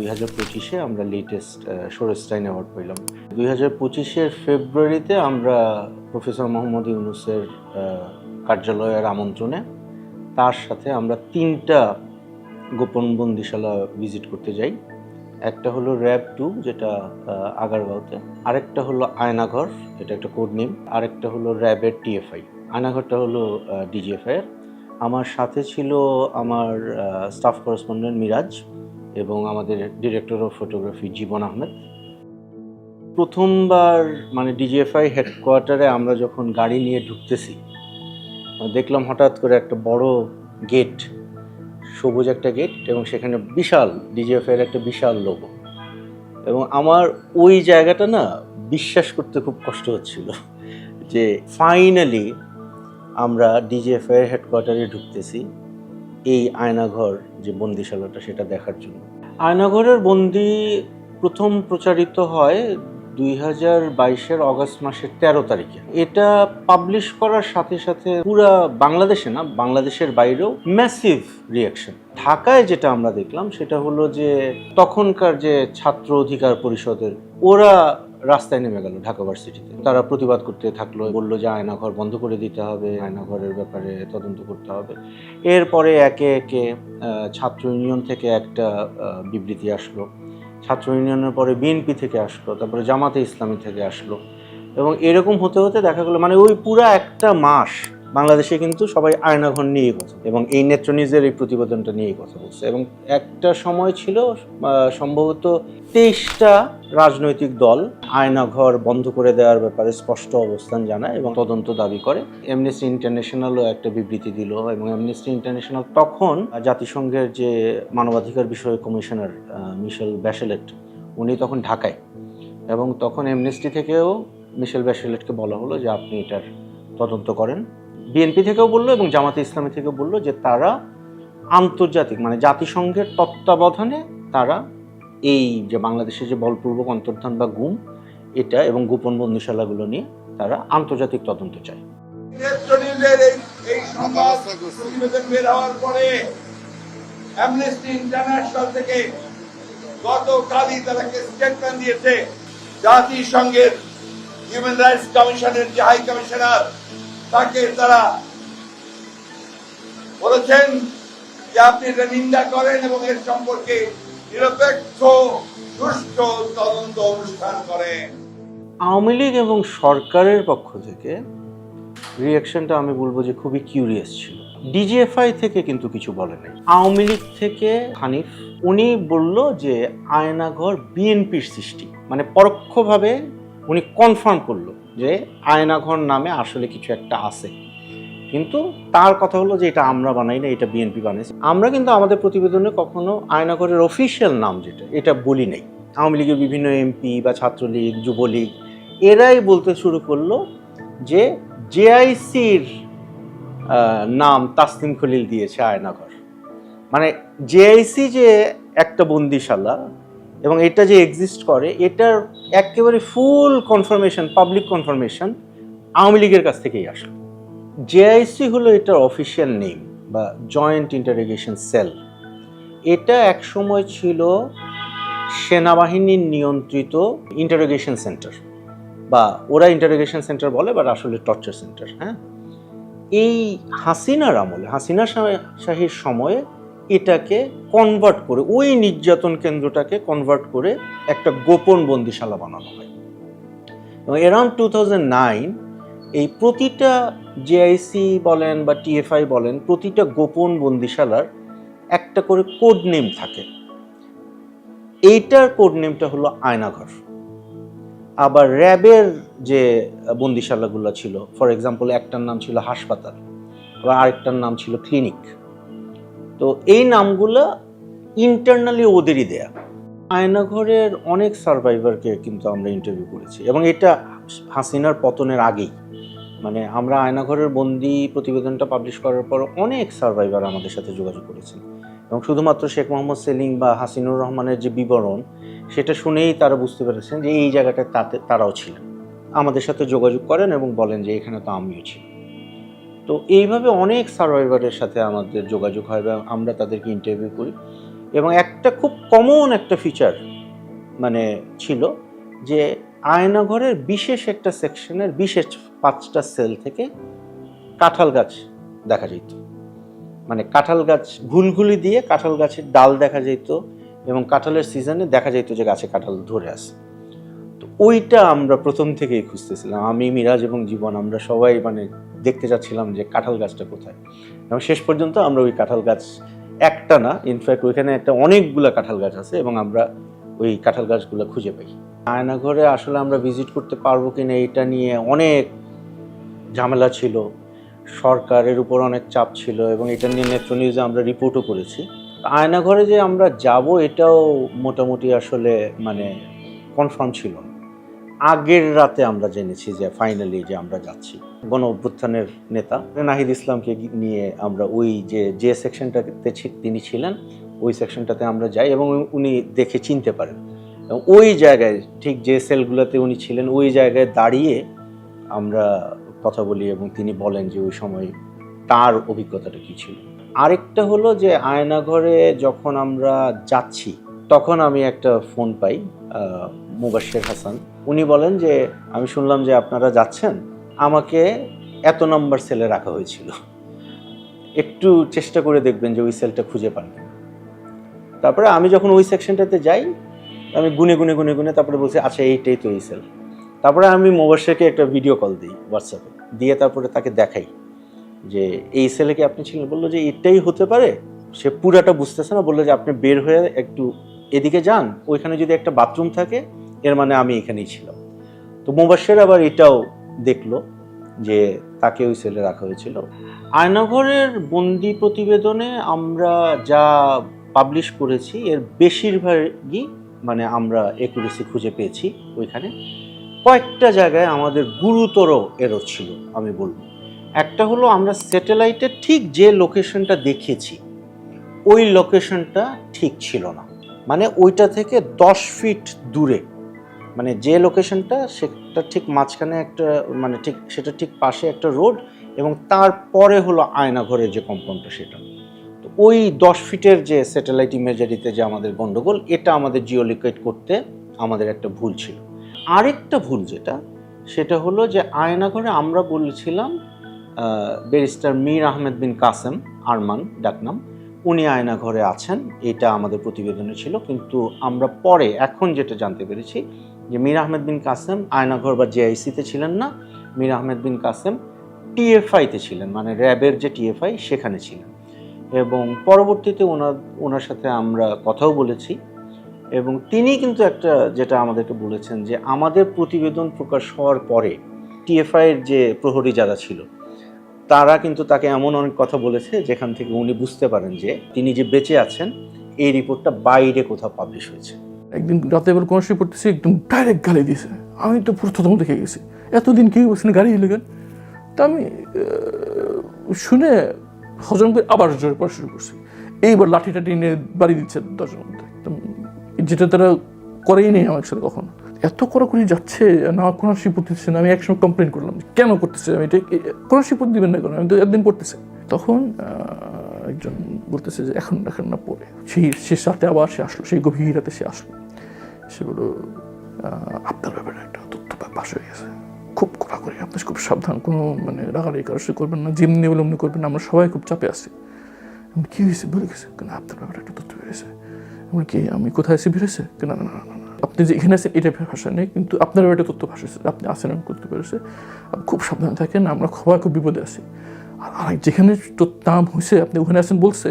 দুই হাজার পঁচিশে আমরা লেটেস্ট সোরেস্টাইন অ্যাওয়ার্ড পেলাম। দুই হাজার পঁচিশের ফেব্রুয়ারিতে আমরা প্রফেসর মোহাম্মদ ইউনুসের কার্যালয়ের আমন্ত্রণে তার সাথে আমরা তিনটা গোপন বন্দিশালা ভিজিট করতে যাই। একটা হলো র্যাব টু যেটা আগারগাঁওতে। আরেকটা হলো আয়নাঘর, এটা একটা কোড নেম আরেকটা হলো র্যাবের টিএফআই আয়নাঘরটা হলো ডিজিএফআই এর। আমার সাথে ছিল আমার স্টাফ করেসপন্ডেন্ট মিরাজ এবং আমাদের director of photography Jibon Ahmed. প্রথমবার মানে ডিজিএফআই হেডকোয়ার্টারে আমরা যখন গাড়ি নিয়ে ঢুকতেছি দেখলাম হঠাৎ করে একটা বড় গেট সবুজ একটা গেট এবং সেখানে বিশাল ডিজিএফআই এর একটা বিশাল লোগো এবং আমার ওই জায়গাটা না বিশ্বাস করতে খুব কষ্ট হচ্ছিল যে ফাইনালি আমরা ডিজিএফআই এর হেডকোয়ার্টারে ঢুকতেছি। এই আয়নাঘর যে বন্দিশালাটা, সেটা দেখার জন্য। আয়নাঘরের বন্দি প্রথম প্রচারিত হয় দুই হাজার বাইশের অগস্ট মাসের তেরো তারিখে। এটা পাবলিশ করার সাথে সাথে পুরা বাংলাদেশে না, বাংলাদেশের বাইরেও ম্যাসিভ রিয়াকশন ঢাকায় যেটা আমরা দেখলাম, সেটা হলো যে তখনকার যে ছাত্র অধিকার পরিষদের, ওরা রাস্তায় নেমে গেল ঢাকা ভার্সিটিতে। তারা প্রতিবাদ করতে থাকল, বলল যে আয়নাঘর বন্ধ করে দিতে হবে, আয়নাঘরের ব্যাপারে তদন্ত করতে হবে। এরপরে একে একে ছাত্র ইউনিয়ন থেকে একটা বিবৃতি আসলো। ছাত্র ইউনিয়নের পরে বিএনপি থেকে আসলো, তারপরে জামাতে ইসলামী থেকে আসলো। এবং এরকম হতে হতে দেখা গেলো মানে ওই পুরা একটা মাস বাংলাদেশে কিন্তু সবাই আয়নাঘর নিয়েই কথা এবং এই নেত্রনিজের এই প্রতিবেদনটা নিয়েই কথা বলছে এবং একটা সময় ছিল সম্ভবত তেইশটা রাজনৈতিক দল আয়নাঘর বন্ধ করে দেওয়ার ব্যাপারে স্পষ্ট অবস্থান জানায় এবং তদন্ত দাবি করে। এমনেস্টি ইন্টারন্যাশনালও একটা বিবৃতি দিল এবং এমনেস্টি ইন্টারন্যাশনাল তখন জাতিসংঘের যে মানবাধিকার বিষয়ক কমিশনার মিশেল ব্যাশেলেট, উনি তখন ঢাকায় এবং তখন এমনেস্টি থেকেও মিশেল ব্যাশেলেটকে বলা হলো যে আপনি এটার তদন্ত করেন। বিএনপি থেকেও বলল এবং জামাতে ইসলামী থেকেও বলল যে তারা আন্তর্জাতিক মানে জাতিসংঘের তত্ত্বাবধানে তারা এই যে বাংলাদেশে যে বলপূর্বক অন্তর্ধান বা গুম, এটা এবং গোপন বন্দিশালাগুলো নিয়ে তারা আন্তর্জাতিক তদন্ত চায়। পরে থেকে গতকালই জাতিসংঘের হিউম্যান রাইটস কমিশনের যে হাই কমিশনার তাকে তারা বলেছেন যে আপনি এটা নিন্দা করেন এবং এর সম্পর্কে নিরপেক্ষ, সুষ্ঠু তদন্ত অনুষ্ঠান করেন। আওয়ামী লীগ এবং সরকারের পক্ষ থেকে রিয়াকশনটা আমি বলব যে খুবই কিউরিয়াস ছিল। ডিজিএফআই থেকে কিন্তু কিছু বলে নাই। আওয়ামী লীগ থেকে হানিফ, উনি বলল যে আয়নাঘর বিএনপির সৃষ্টি। মানে পরোক্ষভাবে উনি কনফার্ম করল। যে আয়নাঘর নামে আসলে কিছু একটা আছে। কিন্তু তার কথা হলো যে এটা আমরা বানাই না, এটা বিএনপি বানাইছে আমরা কিন্তু আমাদের প্রতিবেদনে কখনো আয়নাঘরের অফিসিয়াল নাম যেটা, এটা বলি নাই। আওয়ামী লীগের বিভিন্ন এমপি বা ছাত্রলীগ, যুবলীগ, এরাই বলতে শুরু করল যে জেআইসির নাম তাসলিম খলিল দিয়েছে আয়নাঘর। মানে জেআইসি যে একটা বন্দিশালা এবং এটা যে এক্সিস্ট করে, এটার একেবারে full confirmation public confirmation Awami লীগের কাছ থেকেই আসলো। জেআইসি হলো এটার অফিসিয়াল নেম বা জয়েন্ট ইন্টারোগেশন সেল এটা একসময় ছিল সেনাবাহিনীর নিয়ন্ত্রিত ইন্টারোগেশন সেন্টার বা ওরা ইন্টারোগেশন সেন্টার বলে বাট আসলে টর্চার সেন্টার হ্যাঁ? এই হাসিনার আমলে, হাসিনা শাহ- শাহীর সময়ে এটাকে কনভার্ট করে, ওই নির্যাতন কেন্দ্রটাকে কনভার্ট করে একটা গোপন বন্দিশালা বানানো হয়। এবং অ্যারাউন্ড টু এই প্রতিটা জেআইসি বলেন বা টিএফআই বলেন, প্রতিটা গোপন বন্দিশালার একটা করে কোড নেম থাকে। এইটার কোড নেমটা হলো আয়নাঘর। আবার র্যাবের যে বন্দিশালাগুলো ছিল ফর এক্সাম্পল একটার নাম ছিল হাসপাতাল, আবার আরেকটার নাম ছিল ক্লিনিক তো এই নামগুলো ইন্টারনালি ওদেরই দেয়া। আয়নাঘরের অনেক সার্ভাইভারকে কিন্তু আমরা ইন্টারভিউ করেছি এবং এটা হাসিনার পতনের আগেই। মানে আমরা আয়নাঘরের বন্দি প্রতিবেদনটা পাবলিশ করার পর অনেক সার্ভাইভার আমাদের সাথে যোগাযোগ করেছেন এবং শুধুমাত্র শেখ মোহাম্মদ সেলিম বা হাসিনুর রহমানের যে বিবরণ, সেটা শুনেই তারা বুঝতে পেরেছেন যে এই জায়গাটায় তাতে, তারাও ছিলেন। আমাদের সাথে যোগাযোগ করেন এবং বলেন যে এখানে তো আমিও ছিলাম। তো এইভাবে অনেক সার্ভাইভারের সাথে আমাদের যোগাযোগ হয় এবং আমরা তাদেরকে ইন্টারভিউ করি এবং একটা খুব কমন একটা ফিচার মানে ছিল যে আয়নাঘরের বিশেষ একটা সেকশনের বিশেষ পাঁচটা সেল থেকে কাঁঠাল গাছ দেখা যেত। মানে কাঁঠাল গাছ ঘুলঘুলি দিয়ে কাঁঠাল গাছের ডাল দেখা যেত এবং কাঁঠালের সিজনে দেখা যেত যে গাছে কাঁঠাল ধরে তো ওইটা আমরা প্রথম থেকেই খুঁজতেছিলাম। আমি, মিরাজ এবং জীবন, আমরা সবাই মানে দেখতে যাচ্ছিলাম যে কাঁঠাল গাছটা কোথায়। এবং শেষ পর্যন্ত আমরা ওই কাঁঠাল গাছ একটা না ইনফ্যাক্ট ওইখানে একটা অনেকগুলো কাঁঠাল গাছ আছে এবং আমরা ওই কাঁঠাল গাছগুলো খুঁজে পাই। আয়নাঘরে আসলে আমরা ভিজিট করতে পারব কিনা এটা নিয়ে অনেক ঝামেলা ছিল। সরকারের উপর অনেক চাপ ছিল এবং এটা নিয়ে নেত্র নিউজে আমরা রিপোর্টও করেছি। আয়নাঘরে যে আমরা যাব এটাও মোটামুটি আসলে মানে কনফার্ম ছিল না। আগের রাতে আমরা জেনেছি যে ফাইনালি যে আমরা যাচ্ছি। গণ অভ্যুত্থানের নেতা নাহিদ ইসলামকে নিয়ে আমরা ওই যে যে সেকশনটাতে তিনি ছিলেন, ওই সেকশনটাতে আমরা যাই এবং উনি দেখে চিনতে পারেন। এবং ওই জায়গায়, ঠিক যে সেলগুলোতে উনি ছিলেন, ওই জায়গায় দাঁড়িয়ে আমরা কথা বলি এবং তিনি বলেন যে ওই সময় তার অভিজ্ঞতাটা কী ছিল। আরেকটা হলো যে আয়নাঘরে যখন আমরা যাচ্ছি তখন আমি একটা ফোন পাই মুবাশির হাসান। উনি বলেন যে, আমি শুনলাম যে আপনারা যাচ্ছেন, আমাকে এত নম্বর সেলে রাখা হয়েছিল। একটু চেষ্টা করে দেখবেন যে ওই সেলটা খুঁজে পান তারপরে আমি যখন ওই সেকশনটাতে যাই, আমি গুনে গুনে গুনে গুনে তারপরে বলছি আচ্ছা এইটাই তো এই সেল। তারপরে আমি মোবাশিরকে একটা ভিডিও কল দিই হোয়াটসঅ্যাপে দিয়ে তারপরে তাকে দেখাই যে, এই সেলে কি আপনি ছিলেন? বলল যে, এটাই হতে পারে। সে পুরাটা বুঝতেছে না, বলল যে, আপনি বের হয়ে একটু এদিকে যান, ওইখানে যদি একটা বাথরুম থাকে, এর মানে আমি এখানেই ছিলাম। তো মুবাসের আবার এটাও দেখল যে তাকে ওই সেলে রাখা হয়েছিল। আয়নাঘরের বন্দি প্রতিবেদনে আমরা যা পাবলিশ করেছি, এর বেশিরভাগই মানে আমরা একুরেসি খুঁজে পেয়েছি ওইখানে। কয়েকটা জায়গায় আমাদের গুরুতর এরর ছিল, আমি বলব। একটা হলো আমরা স্যাটেলাইটের ঠিক যে লোকেশনটা দেখেছি, ওই লোকেশনটা ঠিক ছিল না। মানে ওইটা থেকে দশ ফিট দূরে। মানে যে লোকেশনটা সেটা ঠিক মাঝখানে একটা মানে ঠিক, সেটা ঠিক পাশে একটা রোড এবং তারপরে হলো আয়নাঘরের যে কম্পাউন্ডটা সেটা। তো ওই দশ ফিটের যে স্যাটেলাইট ইমেজারিতে যে আমাদের গন্ডগোল, এটা আমাদের জিওলিকেট করতে আমাদের একটা ভুল ছিল। আরেকটা ভুল যেটা, সেটা হলো যে আয়নাঘরে আমরা বলেছিলাম ব্যারিস্টার মীর আহমেদ বিন কাসেম, আরমান, ডাকনাম উনি আয়নাঘরে আছেন, এটা আমাদের প্রতিবেদনে ছিল, কিন্তু আমরা পরে এখন যেটা জানতে পেরেছি যে মীর আহমেদ বিন কাসেম আয়নাঘর বা জেআইসিতে ছিলেন না, মীর আহমেদ বিন কাসেম টিএফআইতে ছিলেন মানে র্যাবের যে টিএফআই সেখানে ছিলেন। এবং পরবর্তীতে ওনার ওনার সাথে আমরা কথাও বলেছি এবং তিনি কিন্তু একটা, যেটা আমাদেরকে বলেছেন যে আমাদের প্রতিবেদন প্রকাশ হওয়ার পরে টিএফআইয়ের যে প্রহরী যারা ছিল তারা কিন্তু তাকে এমন অনেক কথা বলেছে যেখান থেকে উনি বুঝতে পারেন যে তিনি যে বেঁচে আছেন, এই রিপোর্টটা বাইরে কোথাও পাবলিশ হয়েছে। একদিন রাতে এবার কোনো পড়তেছে, একদম ডাইরেক্ট গালি দিয়েছে। আমি তো প্রথম দেখে গেছি। এতদিন কি বলছেন গাড়ি কেন? তা আমি শুনে হজম করে আবার জোরে পড়া শুরু করছি। এইবার লাঠি টাঠি নিয়ে বাড়ি দিচ্ছে দরজার মধ্যে। একদম, যেটা তারা করেই নেই আমার সাথে কখনো। এত কড়াকড়ি যাচ্ছে না কোনো শিপদ দিচ্ছে না আমি একসময় কমপ্লেন করলাম কেন করতেছে? আমি এটা কোনো শিপদ দিবেন না কেন? আমি তো একদিন পড়তেছে তখন একজন বলতেছে যে এখন এখন না পড়ে সেই শেষ রাতে আবার সে আসলো সেই গভীর রাতে সে আসলো। সে বলল আপনার ব্যাপারে একটা তথ্য পাশ হয়ে গেছে। খুব কড়া করে আপনি খুব সাবধান কোনো মানে রাগারাগি কারোর সাথে করবেন না যেমনি বলে অমনি করবেন না আমরা সবাই খুব চাপে আছি। আমি কি হয়েছে? বলে গেছে? কেন আপনার ব্যাপারে একটা তথ্য বেরিয়েছে আমি কি আমি কোথায় এসে বেরোছে কেন না না, না আপনি যে এখানে আছেন এটা ভাষা নেই, কিন্তু আপনার ব্যাপারে তথ্য ভাষা আপনি আসেন করতে পেরেছে। খুব সাবধান থাকেন, আমরা সবাই খুব বিপদে আছি। আর আরেক যেখানে নাম হয়েছে, আপনি ওখানে আছেন বলছে,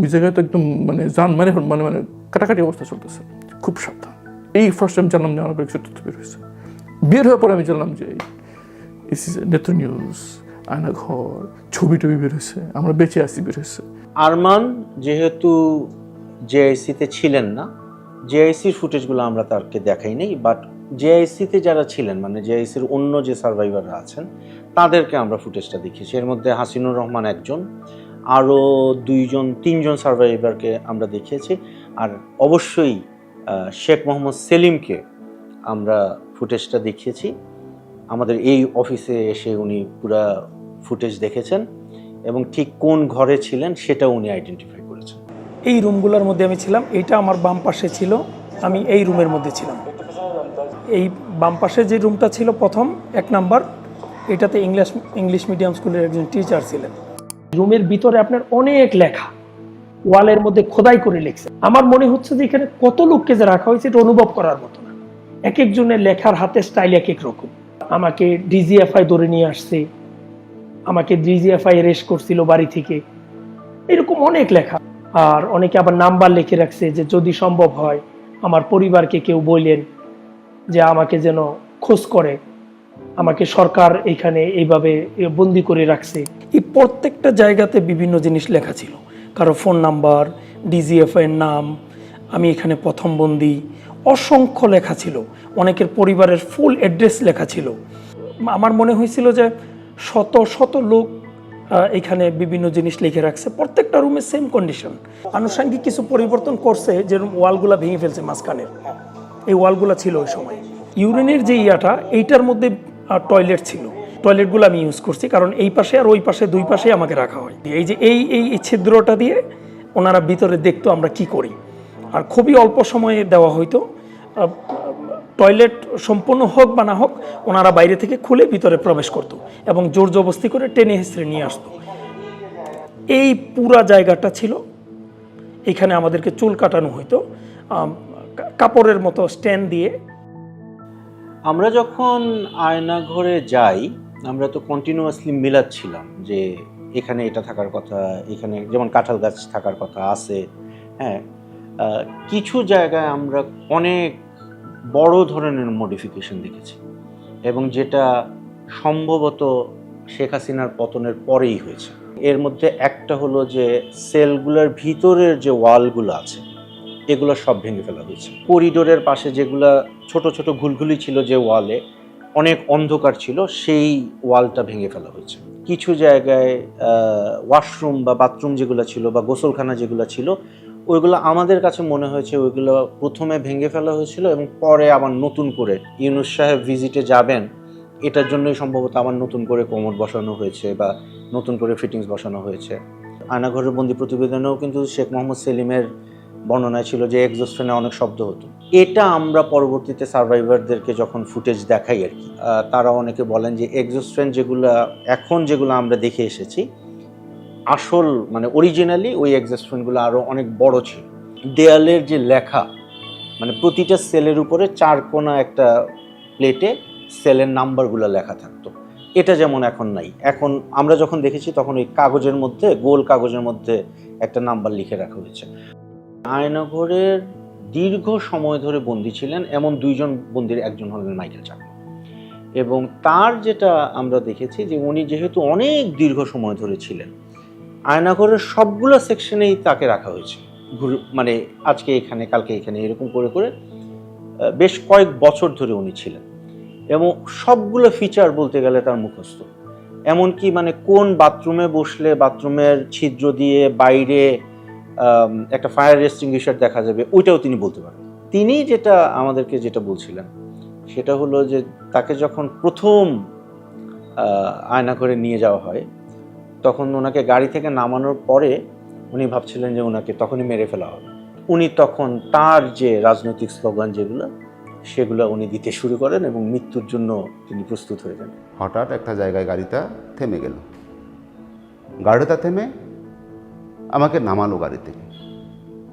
ওই জায়গায় তো একদম মানে যান মানে মানে মানে কাটাকাটি অবস্থা চলতেছে। খুব সাবধান। এই ফার্স্ট টাইম জানলাম যে আমার কিছু তথ্য বের হয়েছে। বের হওয়ার পরে আমি জানলাম যে নেত্র নিউজ আয়নাঘর ছবি টবি বের হয়েছে, আমরা বেঁচে আসি বের হয়েছে। আরমান, যেহেতু জেআইসিতে ছিলেন না জেআইসির ফুটেজগুলো আমরা তাকে দেখাই নাই বাট জেআইসিতে যারা ছিলেন মানে জেআইসির অন্য যে সার্ভাইভাররা আছেন, তাদেরকে আমরা ফুটেজটা দেখিয়েছি। এর মধ্যে হাসিনুর রহমান একজন, আরও দুইজন, তিনজন সার্ভাইভারকে আমরা দেখিয়েছি, আর অবশ্যই শেখ মোহাম্মদ সেলিমকে আমরা ফুটেজটা দেখিয়েছি। আমাদের এই অফিসে এসে উনি পুরা ফুটেজ দেখেছেন, এবং ঠিক কোন ঘরে ছিলেন সেটাও উনি আইডেন্টিফাই এই রুমগুলোর মধ্যে আমি ছিলাম। এটা আমার বাম পাশে ছিল। আমি এই রুমের মধ্যে ছিলাম। এই বাম পাশে যে রুমটা ছিল প্রথম, এক নাম্বার, এটাতে ইংলিশ ইংলিশ মিডিয়াম স্কুলের একজন টিচার ছিলেন। রুমের ভিতরে আপনার অনেক লেখা। ওয়ালের মধ্যে খোদাই করে লিখছে। আমার মনে হচ্ছে যে এখানে কত লোককে যে রাখা হয়েছে, এটা অনুভব করার মতো না। এক একজনের লেখার হাতে স্টাইল এক এক রকম। আমাকে ডিজিএফআই ধরে নিয়ে আসছে। আমাকে ডিজিএফআই রেস্ট করছিল বাড়ি থেকে। এরকম অনেক লেখা। আর অনেকে আবার নাম্বার লিখে রাখছে যে যদি সম্ভব হয়, আমার পরিবারকে কেউ বললেন যে আমাকে যেন খোঁজ করে। আমাকে সরকার এখানে এইভাবে বন্দি করে রাখছে। এই প্রত্যেকটা জায়গাতে বিভিন্ন জিনিস লেখা ছিল। কারও ফোন নাম্বার ডিজিএফ এর নাম, আমি এখানে প্রথম বন্দি, অসংখ্য লেখা ছিল। অনেকের পরিবারের ফুল অ্যাড্রেস লেখা ছিল। আমার মনে হয়েছিল যে শত শত লোক এখানে বিভিন্ন জিনিস লিখে রাখছে। প্রত্যেকটা রুমে সেম কন্ডিশন আনুষঙ্গিক কিছু পরিবর্তন করছে যেরকম ওয়ালগুলা ভেঙে ফেলছে মাঝখানের। এই ওয়ালগুলো ছিল ওই সময়। ইউরিনের যে ইয়াটা, এইটার মধ্যে টয়লেট ছিল। টয়লেটগুলো আমি ইউজ করছি কারণ এই পাশে আর ওই পাশে, দুই পাশে আমাকে রাখা হয়। এই যে এই এই ছিদ্রটা দিয়ে ওনারা ভিতরে দেখতো আমরা কি করি। আর খুবই অল্প সময়ে দেওয়া হইতো। টয়লেট সম্পূর্ণ হোক বা না হোক, ওনারা বাইরে থেকে খুলে ভিতরে প্রবেশ করতো এবং জোর জবস্তি করে টেনে হেসড়ে নিয়ে আসতো। এই পুরা জায়গাটা ছিল। এখানে আমাদেরকে চুল কাটানো হইতো। কাপড়ের মতো স্ট্যান্ড দিয়ে। আমরা যখন আয়না ঘরে যাই, আমরা তো কন্টিনিউয়াসলি মিলাচ্ছিলাম যে এখানে এটা থাকার কথা, এখানে যেমন কাঁঠাল গাছ থাকার কথা আছে হ্যাঁ কিছু জায়গায় আমরা অনেক বড় ধরনের মডিফিকেশন দেখেছি এবং যেটা সম্ভবত শেখ হাসিনার পতনের পরেই হয়েছে। এর মধ্যে একটা হলো যে সেলগুলোর ভিতরের যে ওয়ালগুলো আছে, এগুলো সব ভেঙে ফেলা হয়েছে। করিডোরের পাশে যেগুলা ছোট ছোট ঘুলঘুলি ছিল যে ওয়ালে, অনেক অন্ধকার ছিল, সেই ওয়ালটা ভেঙে ফেলা হয়েছে। কিছু জায়গায় ওয়াশরুম বা বাথরুম যেগুলো ছিল বা গোসলখানা যেগুলো ছিল ওইগুলো আমাদের কাছে মনে হয়েছে, ওইগুলো প্রথমে ভেঙে ফেলা হয়েছিল এবং পরে আবার নতুন করে ইউনুস সাহেব ভিজিটে যাবেন, এটার জন্যই সম্ভবত আবার নতুন করে কোমর বসানো হয়েছে বা নতুন করে ফিটিংস বসানো হয়েছে। আয়নাঘরের বন্দি প্রতিবেদনেও কিন্তু শেখ মোহাম্মদ সেলিমের বর্ণনায় ছিল যে এক্সস্ট অনেক শব্দ হতো। এটা আমরা পরবর্তীতে সার্ভাইভারদেরকে যখন ফুটেজ দেখাই আর কি তারা অনেকে বলেন যে এক্সস্ট ফ্যান যেগুলো, এখন যেগুলো আমরা দেখে এসেছি আসল মানে অরিজিনালি ওই ফ্যানগুলো আরও অনেক বড় ছিল। দেয়ালের যে লেখা মানে প্রতিটা সেলের উপরে চার কোনা একটা প্লেটে সেলের নাম্বারগুলো লেখা থাকতো। এটা যেমন এখন নাই। এখন আমরা যখন দেখেছি তখন ওই কাগজের মধ্যে, গোল কাগজের মধ্যে একটা নাম্বার লিখে রাখা হয়েছে। আয়নগরের দীর্ঘ সময় ধরে বন্দি ছিলেন এমন দুইজন বন্দির, একজন হলেন মাইকেল চাকমা। এবং তার যেটা আমরা দেখেছি যে উনি যেহেতু অনেক দীর্ঘ সময় ধরে ছিলেন আয়নাঘরের সবগুলো সেকশনেই তাকে রাখা হয়েছে। মানে আজকে এখানে, কালকে এখানে, এরকম করে করে বেশ কয়েক বছর ধরে উনি ছিলেন। এবং সবগুলো ফিচার বলতে গেলে তার মুখস্থ। এমনকি মানে কোন বাথরুমে বসলে বাথরুমের ছিদ্র দিয়ে বাইরে একটা ফায়ার এক্সটিংগুইশার দেখা যাবে, ওইটাও তিনি বলতে পারেন। তিনি যেটা আমাদেরকে যেটা বলছিলেন, সেটা হলো যে তাকে যখন প্রথম আয়না করে নিয়ে যাওয়া হয় তখন ওনাকে গাড়ি থেকে নামানোর পরে উনি ভাবছিলেন যে ওনাকে তখনই মেরে ফেলা হবে। উনি তখন তার যে রাজনৈতিক স্লোগান যেগুলো, সেগুলো উনি দিতে শুরু করেন এবং মৃত্যুর জন্য তিনি প্রস্তুত হয়ে যান। হঠাৎ একটা জায়গায় গাড়িটা থেমে গেল। গাড়িটা থেমে আমাকে নামালো গাড়ি থেকে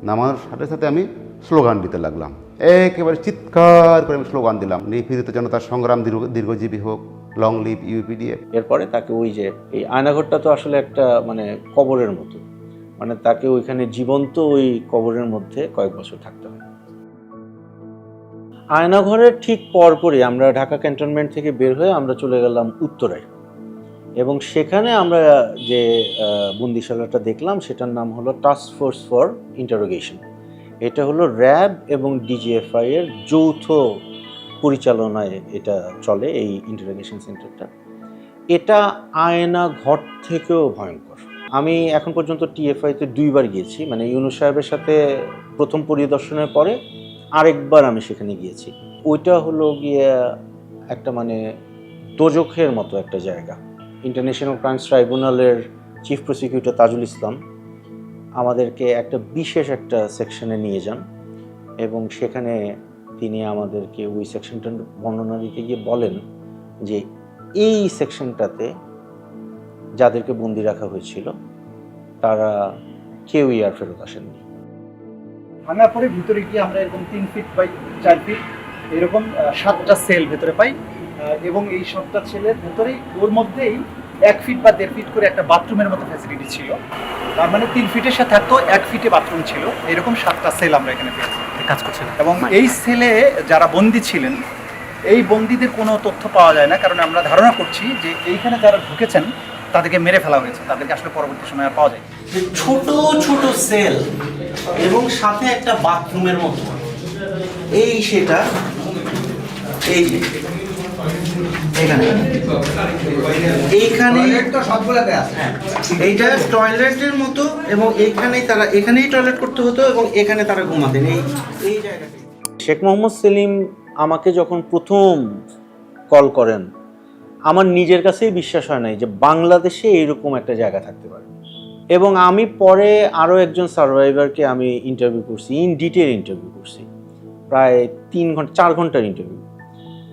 নামানোর সাথে সাথে আমি স্লোগান দিতে লাগলাম। একেবারে চিৎকার করে আমি স্লোগান দিলাম। নিপীড়িত জনতার সংগ্রাম দীর্ঘ দীর্ঘজীবী হোক লং লিভ ইউপিডিএফ এরপরে তাকে ওই যে, এই আয়নাঘরটা তো আসলে একটা মানে কবরের মতো। মানে তাকে ওইখানে জীবন্ত ওই কবরের মধ্যে কয়েক বছর থাকতে হয়। আয়নাঘরের ঠিক পরপরই আমরা ঢাকা ক্যান্টনমেন্ট থেকে বের হয়ে আমরা চলে গেলাম উত্তরায়। এবং সেখানে আমরা যে বন্দিশালাটা দেখলাম, সেটার নাম হলো টাস্ক ফোর্স ফর ইন্টারোগেশন এটা হলো র্যাব এবং ডিজিএফআই এর যৌথ পরিচালনায় এটা চলে এই ইন্টারোগেশন সেন্টারটা এটা আয়না ঘর থেকেও ভয়ঙ্কর। আমি এখন পর্যন্ত টিএফআইতে দুইবার গিয়েছি মানে ইউনুস সাহেবের সাথে প্রথম পরিদর্শনের পরে আরেকবার আমি সেখানে গিয়েছি। ওইটা হলো গিয়ে একটা মানে দোজখের মতো একটা জায়গা। ইন্টারন্যাশনাল ক্রাইমস ট্রাইব্যুনালের চিফ প্রসিকিউটর তাজুল ইসলাম আমাদেরকে একটা বিশেষ একটা সেকশনে নিয়ে যান এবং সেখানে তিনি আমাদেরকে ওই সেকশনটার বর্ণনা দিতে গিয়ে বলেন যে এই সেকশনটাতে যাদেরকে বন্দি রাখা হয়েছিল, তারা কেউই আর ফেরত আসেননি। ভাঙার পরে ভিতরে গিয়ে আমরা এরকম তিন ফিট বাই চার ফিট এরকম সাতটা সেল ভেতরে পাই এবং এই সাতটা সেলের ভেতরেই ওর মধ্যেই এক ফিট বা দেড় ফিট করে একটা বাথরুমের মতো ফ্যাসিলিটি ছিল। তার মানে তিন ফিটের সাথে থাকতো, এক ফিটে বাথরুম ছিল। এরকম সাতটা সেল আমরা এখানে পেয়েছি। কাজ করছেন এবং এই সেলে যারা বন্দি ছিলেন এই বন্দিদের কোনো তথ্য পাওয়া যায় না কারণ আমরা ধারণা করছি যে এইখানে যারা ঢুকেছেন তাদেরকে মেরে ফেলা হয়েছে তাদেরকে আসলে পরবর্তী সময় আর পাওয়া যায় যে ছোট ছোট সেল এবং সাথে একটা বাথরুমের মতো। এই সেটা এই এখানে। এইখানে হ্যাঁ, এইটা টয়লেটের মতো এবং এইখানেই তারা এখানেই টয়লেট করতে হতো এবং এখানে তারা ঘুমাতেন। এই এই জায়গাটায় শেখ মোহাম্মদ সেলিম আমাকে যখন প্রথম কল করেন আমার নিজের কাছেই বিশ্বাস হয় নাই যে বাংলাদেশে এইরকম একটা জায়গা থাকতে পারে। এবং আমি পরে আরও একজন সার্ভাইভারকে আমি ইন্টারভিউ করছি ইন ডিটেল ইন্টারভিউ করছি। প্রায় তিন ঘণ্টা চার ঘণ্টার ইন্টারভিউ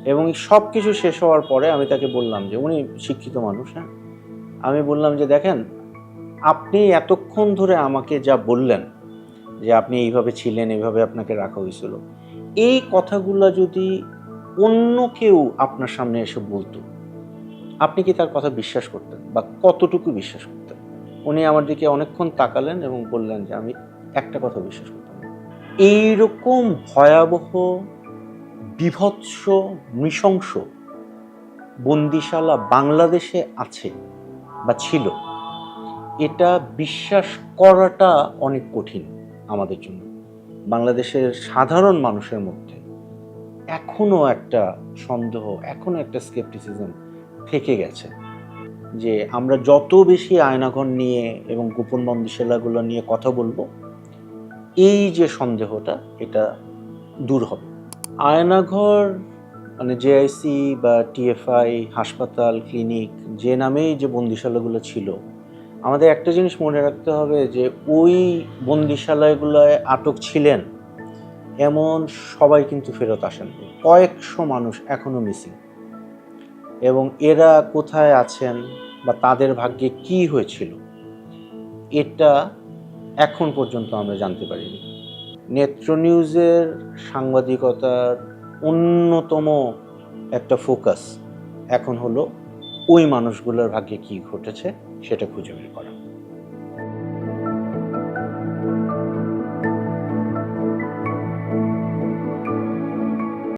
এবং সব কিছু শেষ হওয়ার পরে আমি তাকে বললাম যে, উনি শিক্ষিত মানুষ হ্যাঁ? আমি বললাম যে, দেখেন, আপনি এতক্ষণ ধরে আমাকে যা বললেন, যে আপনি এইভাবে ছিলেন, এইভাবে আপনাকে রাখা হয়েছিল, এই কথাগুলো যদি অন্য কেউ আপনার সামনে এসে বলতো, আপনি কি তার কথা বিশ্বাস করতেন বা কতটুকু বিশ্বাস করতেন? উনি আমার দিকে অনেকক্ষণ তাকালেন এবং বললেন যে, আমি একটা কথা বিশ্বাস করতাম এইরকম ভয়াবহ বিভৎস, নৃশংস বন্দিশালা বাংলাদেশে আছে বা ছিল। এটা বিশ্বাস করাটা অনেক কঠিন আমাদের জন্য। বাংলাদেশের সাধারণ মানুষের মধ্যে এখনও একটা সন্দেহ, এখনও একটা স্কেপটিসিজম থেকে গেছে যে আমরা যত বেশি আয়নাঘর নিয়ে এবং গোপন বন্দিশালাগুলো নিয়ে কথা বলব, এই যে সন্দেহটা, এটা দূর হবে। আয়নাঘর মানে জেআইসি বা টিএফআই হাসপাতাল, ক্লিনিক, যে নামেই যে বন্দিশালাগুলো ছিল, আমাদের একটা জিনিস মনে রাখতে হবে যে ওই বন্দিশালাগুলোয় আটক ছিলেন, এমন সবাই কিন্তু ফেরত আসেন কয়েকশো মানুষ এখনও মিসিং এবং এরা কোথায় আছেন বা তাদের ভাগ্যে কি হয়েছিল, এটা এখন পর্যন্ত আমরা জানতে পারিনি। নেত্র নিউজের সাংবাদিকতার অন্যতম একটা ফোকাস এখন হলো ওই মানুষগুলোর ভাগ্যে কি ঘটেছে সেটা খুঁজে বের করা।